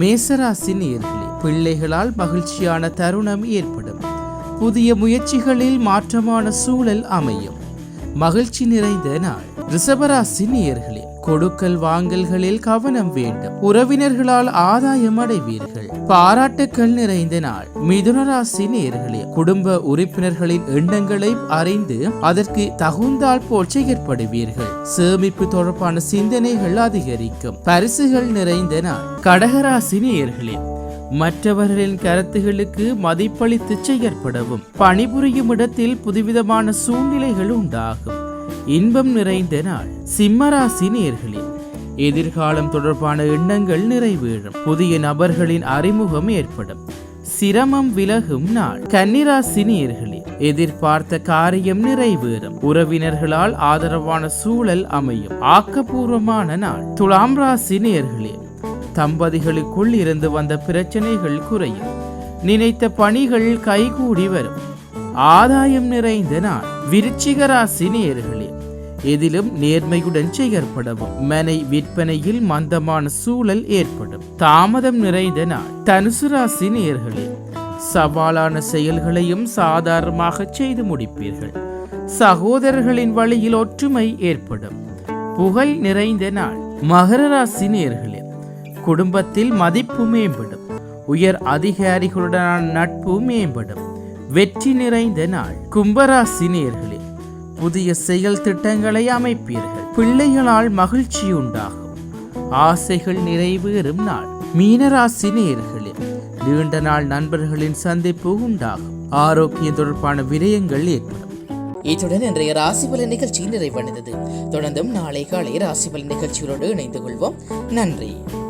மேசராசி நேர்களே பிள்ளைகளால் மகிழ்ச்சியான தருணம் ஏற்படும். புதிய முயற்சிகளில் மாற்றமான சூழல் அமையும். மகிழ்ச்சி நிறைந்த நாள். ரிஷபராசி நேர்களே கொடுக்கல் வாங்கல்களில் கவனம் வேண்டும். உறவினர்களால் ஆதாயம் அடைவீர்கள். பாராட்டுக்கள் நிறைந்த நாள். மிதுனராசி நேர்களே குடும்ப உறுப்பினர்களின் எண்ணங்களை அறிந்து அதற்கு தகுந்தால் போல் செயற்படுவீர்கள். சேமிப்பு தொடர்பான சிந்தனைகள் அதிகரிக்கும். பரிசுகள் நிறைந்த நாள். கடகராசி நேர்களே மற்றவர்களின் கருத்துகளுக்கு மதிப்பளித்து செயற்படவும். பணிபுரியும் இடத்தில் புதுவிதமான சூழ்நிலைகள் உண்டாகும். இன்பம் நிறைந்த நாள். சிம்மராசி நேர்களில் எதிர்காலம் தொடர்பான எண்ணங்கள் நிறைவேறும். புதிய நபர்களின் அறிமுகம் ஏற்படும். சிரமம் விலகும் நாள். கன்னிராசி நேர்களில் எதிர்பார்த்த காரியம் நிறைவேறும். உறவினர்களால் ஆதரவான சூழல் அமையும். ஆக்கப்பூர்வமான நாள். துலாம் ராசி நேர்களே தம்பதிகளுக்குள் இருந்து வந்த பிரச்சனைகள் குறையும். நினைத்த பணிகள் கைகூடி வரும். ஆதாயம் நிறைந்த நாள். விருச்சிக ராசி நேர்களே எதிலும் நேர்மையுடன் செயற்படவும். மனை விற்பனையில் மந்தமான சூழல் ஏற்படும். தாமதம் நிறைந்த நாள். தனுசு ராசி நேர்களே சவாலான செயல்களையும் சாதாரணமாக செய்து முடிப்பீர்கள். சகோதரர்களின் வழியில் ஒற்றுமை ஏற்படும். புகழ் நிறைந்த நாள். மகர ராசி நேர்களே குடும்பத்தில் மதிப்பு மேம்படும். உயர் அதிகாரிகளுடனான நட்பு மேம்படும். வெற்றி நிறைந்த நாள். கும்பராசி நேர்களே புதிய செயல் திட்டங்களை அமைப்பீர்கள். பிள்ளைகளால் மகிழ்ச்சி உண்டாகும். ஆசைகள் நிறைவேறும் நாள். மீனராசி நேர்களில் நீண்ட நாள் நண்பர்களின் சந்திப்பு உண்டாகும். ஆரோக்கியம் தொடர்பான விரயங்கள் ஏற்படும். இத்துடன் இன்றைய ராசிபலன் நிகழ்ச்சி நிறைவடைந்தது. தொடர்ந்தும் நாளை காலை ராசிபலன் நிகழ்ச்சிகளோடு இணைந்து கொள்வோம். நன்றி.